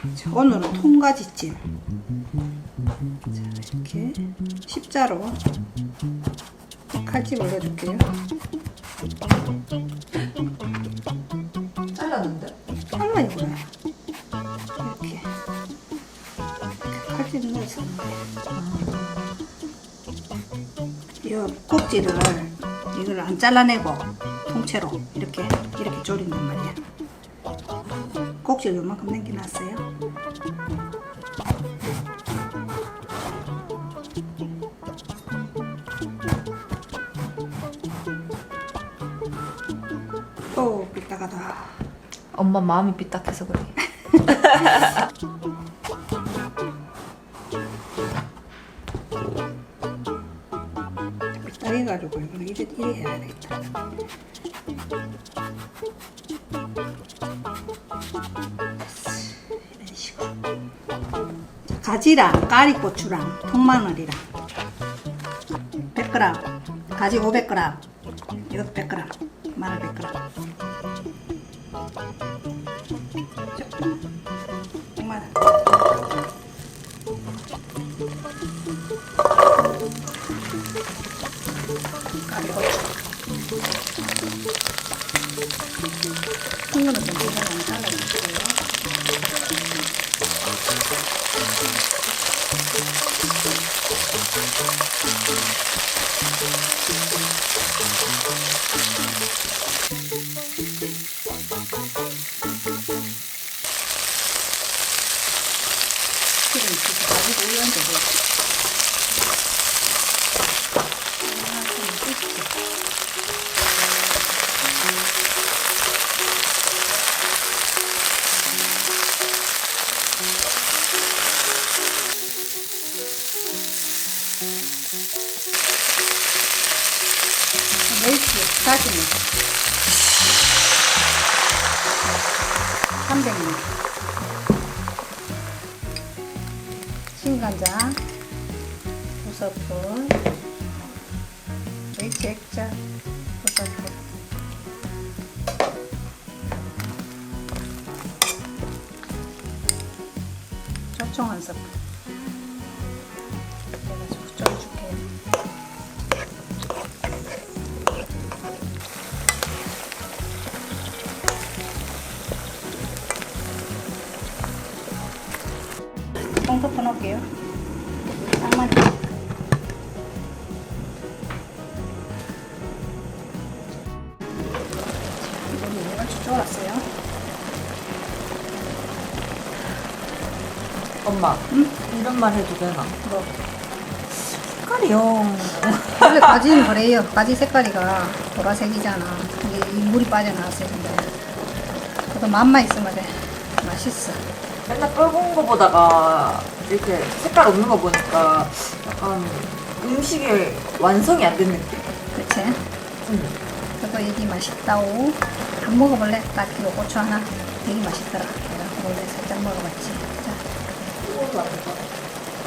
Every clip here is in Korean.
자, 오늘은 통가지찜. 자, 이렇게 십자로 칼집 올려줄게요. 잘랐는데? 잘라 이거야. 이렇게 칼집 넣어서 이 꼭지를 이걸 안 잘라내고 통째로 이렇게 이렇게 조린단 말이야. 꼭지를 요만큼 남겨놨어요. 또 삐딱하다. 엄마 마음이 삐딱해서 그래. 삐딱해가지고 이거는 이래, 이래 해야 되겠다. 가지랑 까리고추랑 통마늘이랑 100g, 가지 500g, 이것도 100g, 마늘 100g. 통마늘. 까리고추. 콩물은 좀 잘라 300ml 신간장 5스푼 멸치 액젓 5스푼 조청 한 스푼 놓을게요. 쌍만. 이거 이같이 쫄았어요. 엄마, 응? 이런 말 해도 되나? 뭐. 색깔이요. 원래 가지는 그래요. 가지 색깔이가 보라색이잖아. 이게 이 물이 빠져나왔어요. 근데. 그래도 맛만 있으면 돼. 맛있어. 맨날 붉은 거 보다가 이렇게 색깔 없는 거 보니까 약간 음식의 완성이 안 된 느낌? 그치? 음. 그래도 이게 맛있다고. 안 먹어볼래? 딱히로 고추 하나. 되게 맛있더라. 내가 원래 살짝 먹어봤지. 자. 뜨거워도 안 될까?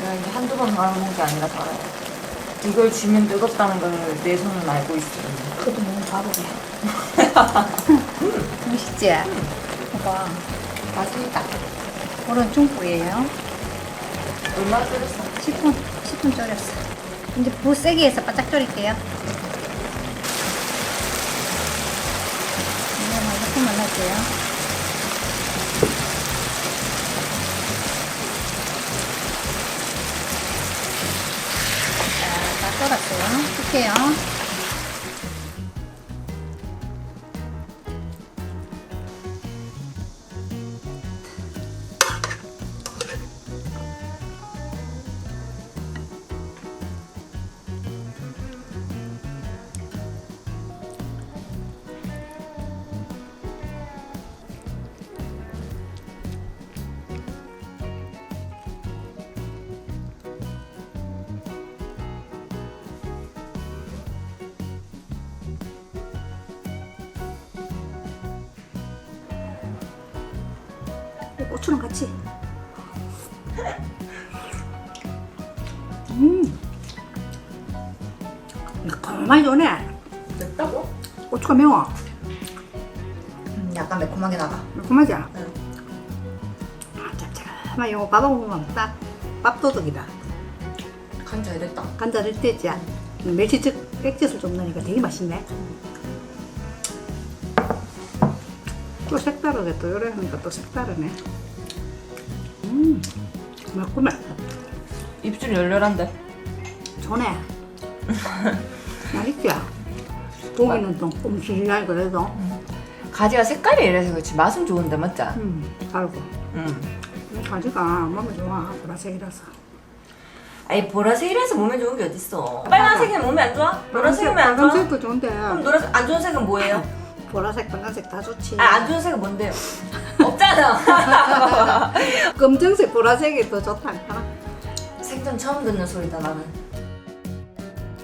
내가 이게 한두 번 당하는 게 아니라 알아요. 이걸 쥐면 뜨겁다는 걸 내 손은 알고 있어요. 그것도 너무 바보네. 맛있지? 봐봐. 맛있다. 오른 중불이에요. 얼마나 끓였어? 10분, 10분 졸였어. 이제 불 세게 해서 바짝 졸일게요. 이거만 조금만 넣을게요. 자, 다 졸았어요. 쓸게요. 고추랑 같이. 음. 매콤하게 오네. 맵다고? 고추가 매워. 음, 약간 매콤하게 나가. 매콤하지? 응. 아, 짭짤하. 아마 이거 밥하고 먹으면 딱 밥도둑이다. 간잘 됐다. 간장을 떼지. 멸치즙, 액젓을 좀 넣으니까 되게 맛있네. 또 색다르게 또 요래 하니까 또 색다르네. 음, 매콤해. 입술이 열렬한데. 전에 맛있지? 고기는 좀 꼼실하게 그래도 가지가 색깔이 이래서 그렇지 맛은 좋은데 맞지? 음, 달고 응. 이 가지가 몸에 좋아 보라색이라서 아니 보라색이라서 몸에 좋은 게 어딨어. 빨간색이 몸에 안 좋아? 노란색이면 안 좋아? 빨간색도 좋은데 그럼 노란색 안 좋은 색은 뭐예요? 보라색 빨간색 다 좋지 아 안 좋은 색은 뭔데요? 없잖아. 검정색 보라색이 더 좋다 색전 처음 듣는 소리다 나는.